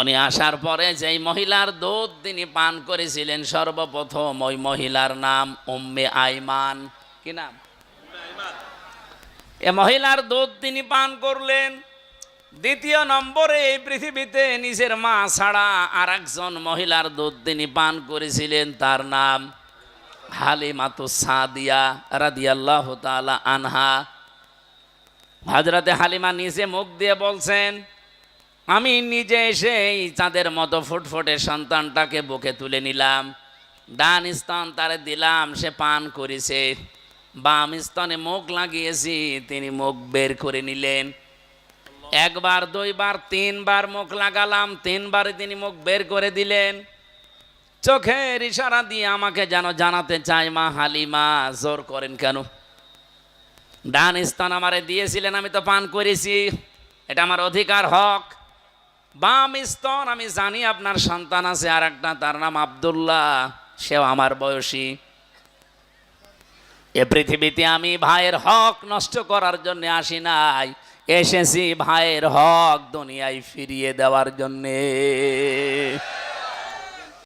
উনি আসার পরে যেই মহিলার দুধ তিনি পান করেছিলেন সর্বপ্রথম ওই মহিলার নাম উম্মে আইমান। কি নাম? এ মহিলার দুধ তিনি পান করলেন। দ্বিতীয় নম্বরে এই পৃথিবীতে নিজের মা ছাড়া আর একজন মহিলার দুধ তিনি পান করেছিলেন, তার নাম হালিমাতু সাদিয়া রাদিয়াল্লাহু তাআলা আনহা। হাজরাতে হালিমা নিজে মুখ দিয়ে বলছেন আমি নিজে এসে এই চাঁদের মতো ফুটফুটে সন্তানটাকে বুকে তুলে নিলাম। ডান স্তন তারে দিলাম, সে পান করেছে। বাম স্তনে মুখ লাগিয়েছি, তিনি মুখ বের করে নিলেন। একবার, দুইবার, তিনবার মুখ লাগালাম তিনবারে তিনি মুখ বের করে দিলেন। চোখের ইশারা দিয়ে আমাকে যেন জানাতে চায়, মা হালিমা, জোর করেন কেন? ডান স্থান আমারে দিয়েছিলেন, আমি তো পান করেছি। এটা আমার অধিকার হক। বাম স্তন, আমি জানি আপনার সন্তান আছে আর একটা তার নাম আবদুল্লাহ, সেও আমার বয়সী। এ পৃথিবীতে আমি ভাইয়ের হক নষ্ট করার জন্য আসি নাই, এসেছি ভাইয়ের হক দুনিয়ায় ফিরিয়ে দেওয়ার জন্যে।